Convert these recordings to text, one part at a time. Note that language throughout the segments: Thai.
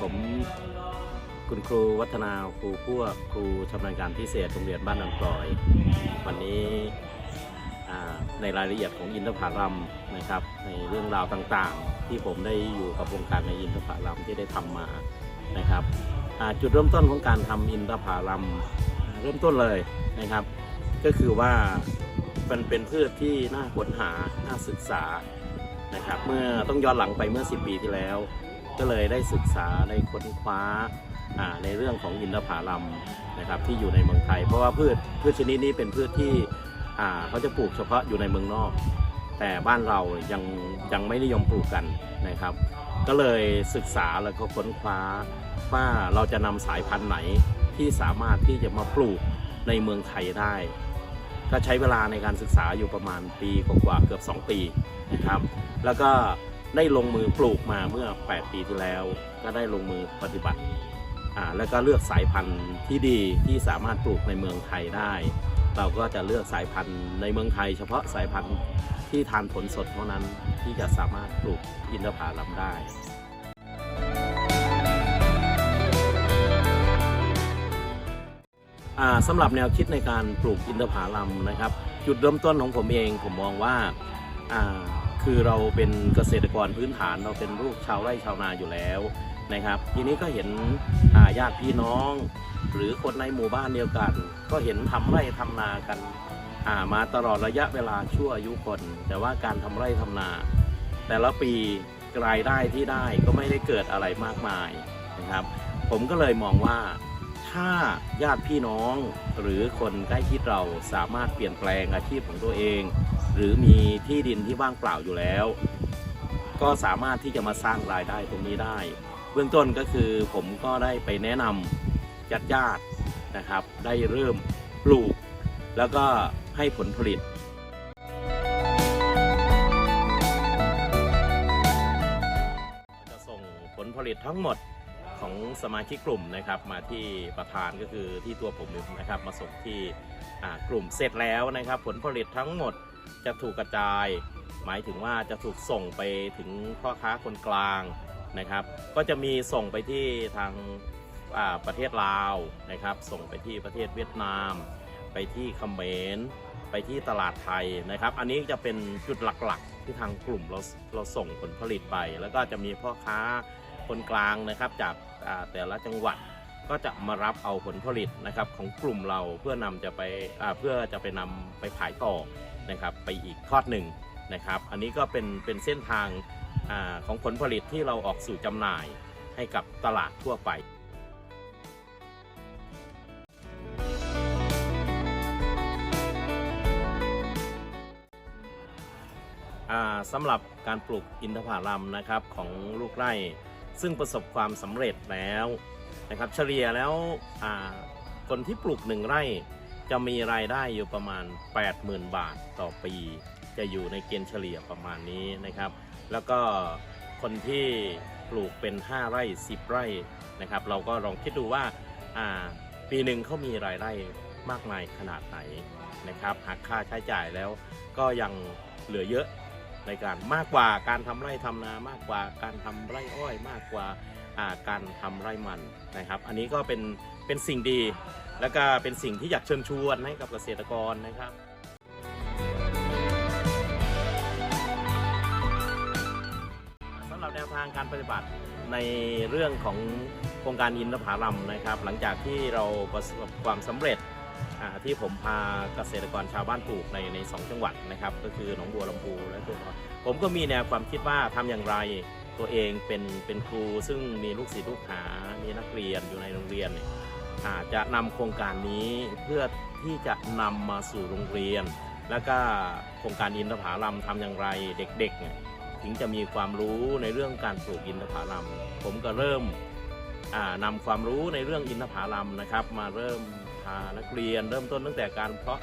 ผมคุณครูวัฒนาครูพวกครูชำนาญการพิเศษโรงเรียนบ้านนันกลอย วันนี้ในรายละเอียดของอินทผลัมนะครับ ในเรื่องราวต่างๆ ที่ผมได้อยู่กับวงการในอินทผลัมที่ได้ทำมานะครับจุดเริ่มต้นของการทำอินทผลัมเริ่มต้นเลยนะครับ ก็คือว่ามันเป็นพืชที่น่าค้นหาน่าศึกษานะครับ เมื่อต้องย้อนหลังไปเมื่อ 10 ปีที่แล้ว ก็เลยได้ศึกษาได้ค้นคว้าในเรื่องของอินทผลัมนะครับที่อยู่ในเมืองไทย เพราะว่าพืชพืชชนิดนี้เป็นพืชที่เขาจะปลูกเฉพาะอยู่ในเมืองนอก แต่บ้านเรายังยังไม่นิยมปลูกกันนะครับ ก็เลยศึกษาแล้วก็ค้นคว้าว่าเราจะนำสายพันธุ์ไหนที่สามารถที่จะมาปลูกในเมืองไทยได้ ก็ใช้เวลาในการศึกษาอยู่ประมาณปีกว่าเกือบ 2 ปีนะครับ แล้วก็ ได้ลงมือปลูกมาเมื่อ 8 ปีที่แล้ว ก็ได้ลงมือปฏิบัติอ่าแล้วก็เลือกสายพันธุ์ที่ดีที่สามารถปลูกในเมืองไทยได้ เราก็จะเลือกสายพันธุ์ในเมืองไทย เฉพาะสายพันธุ์ที่ทานผลสดเท่านั้นที่จะสามารถปลูกอินทผลัมได้อ่าสำหรับแนวคิดในการปลูกอินทผลัมนะครับ จุดเริ่มต้นของผมเองผมมองว่าอ่า คือเราเป็นเกษตรกรพื้นฐานเราเป็นลูกชาวไร่ชาวนาอยู่แล้วนะครับ ทีนี้ก็เห็นญาติพี่น้อง หรือคนในหมู่บ้านเดียวกัน ก็เห็นทำไร่ทำนากันมาตลอดระยะเวลาชั่วอายุคน แต่ว่าการทำไร่ทำนา แต่ละปีรายได้ที่ได้ก็ไม่ได้เกิดอะไรมากมายนะครับ ผมก็เลยมองว่า ถ้าญาติพี่น้องหรือคนใกล้ชิดเราสามารถเปลี่ยนแปลงอาชีพของตัวเอง หรือมีที่ดินที่ว่างเปล่าอยู่แล้ว ก็สามารถที่จะมาสร้างรายได้ตรงนี้ได้ เบื้องต้นก็คือผมก็ได้ไปแนะนำญาติญาตินะครับ ได้เริ่มปลูก แล้วก็ให้ผลผลิตจะส่งผลผลิตทั้งหมด ของสมาชิกกลุ่มนะครับมาที่ประธานก็คือที่ตัวผมนะครับ มาส่งที่กลุ่มเสร็จแล้วนะครับ ผลผลิตทั้งหมดจะถูกกระจาย หมายถึงว่าจะถูกส่งไปถึงพ่อค้าคนกลางนะครับ ก็จะมีส่งไปที่ทางประเทศลาวนะครับ ส่งไปที่ประเทศเวียดนาม ไปที่เขมรไปที่ตลาดไทยนะครับ อันนี้จะเป็นจุดหลักๆ ที่ทางกลุ่มเราเราส่งผลผลิตไป แล้วก็จะมีพ่อค้า คนกลางนะครับจากแต่ละจังหวัดก็จะมารับเอาผลผลิตนะครับของกลุ่มเราเพื่อนำจะไปเพื่อจะไปนำไปขายต่อนะครับ ไปอีกทอดหนึ่งนะครับ อันนี้ก็เป็นเป็นเส้นทางอของผลผลิตที่เราออกสู่จำหน่ายให้กับตลาดทั่วไปสำหรับการปลูกอินทผลัมนะครับของลูกไร่ ซึ่งประสบความสำเร็จแล้วนะครับเฉลี่ยแล้วคนที่ปลูกหนึ่งไร่ จะมีรายได้อยู่ประมาณ 80,000 บาทต่อปี จะอยู่ในเกณฑ์เฉลี่ยประมาณนี้นะครับ แล้วก็คนที่ปลูกเป็น 5 ไร่ 10 ไร่นะครับ เราก็ลองคิดดูว่าอ่าปีหนึ่งเขามีรายได้มากมายขนาดไหนนะครับหักค่าใช้จ่ายแล้วก็ยังเหลือเยอะ ในการมากกว่าการทำไร่ทำนามากกว่าการทำไร่อ้อยมากกว่าการทำไร่มันนะครับ อันนี้ก็เป็นเป็นสิ่งดี แล้วก็เป็นสิ่งที่อยากเชิญชวนให้กับเกษตรกรนะครับสำหรับแนวทางการปฏิบัติในเรื่องของโครงการอินทผลัมนะครับ หลังจากที่เราประสบความสำเร็จ ที่ผมพาเกษตรกรชาวบ้านปลูกในในสองจังหวัดนะครับ ก็คือหนองบัวลำพูและตัวผมก็มีแนวความคิดว่าทำอย่างไรตัวเองเป็นเป็นครูซึ่งมีลูกศิษย์ลูกหา มีนักเรียนอยู่ในโรงเรียนเนี่ยอ่าจะนำโครงการนี้เพื่อที่จะนำมาสู่โรงเรียน แล้วก็โครงการอินทผลัมทำอย่างไรเด็กๆ ถึงจะมีความรู้ในเรื่องการปลูกอินทผลัมผมก็เริ่มอ่านำความรู้ในเรื่องอินทผลัมนะครับ มาเริ่ม พานักเรียน เริ่มต้นตั้งแต่การเพาะ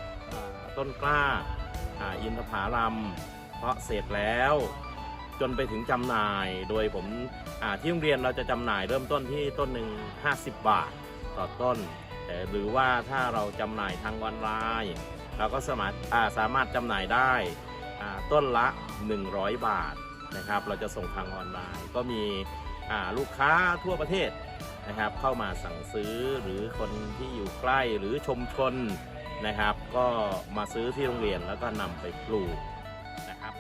ต้นกล้าอินทผลัมเพาะเสร็จแล้ว จนไปถึงจำหน่าย โดยผมที่โรงเรียนเราจะจำหน่ายเริ่มต้นที่ต้นหนึ่ง50 บาทต่อต้นแต่หรือว่าถ้าเราจำหน่ายทางออนไลน์เราก็สามารถาสามารถจำหน่ายได้ต้นละ 100 บาทนะครับ เราจะส่งทางออนไลน์ ก็มีลูกค้าทั่วประเทศ นะครับ เข้ามาสั่งซื้อหรือคนที่อยู่ใกล้หรือชุมชนนะครับ ก็มาซื้อที่โรงเรียนแล้วก็นำไปปลูกนะครับ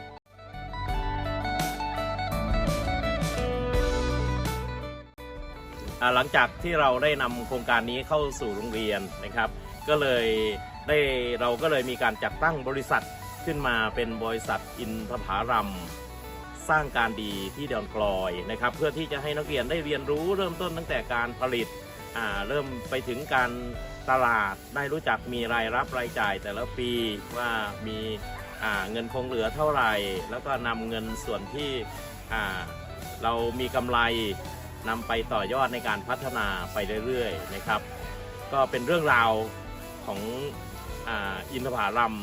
หลังจากที่เราได้นำโครงการนี้เข้าสู่โรงเรียนนะครับ ก็เลยได้เราก็เลยมีการจัดตั้งบริษัทขึ้นมาเป็นบริษัทอินทผารัม สร้างการดีที่ดอนกลอยนะครับ เพื่อที่จะให้นักเรียนได้เรียนรู้เริ่มต้นตั้งแต่การผลิตเริ่มไปถึงการตลาดได้รู้จักมีรายรับรายจ่ายแต่ละปีว่ามีเงินคงเหลือเท่าไหร่ แล้วก็นำเงินส่วนที่เรามีกำไรนำไปต่อยอดในการพัฒนาไปเรื่อยๆนะครับ ก็เป็นเรื่องราวของออินทผลัม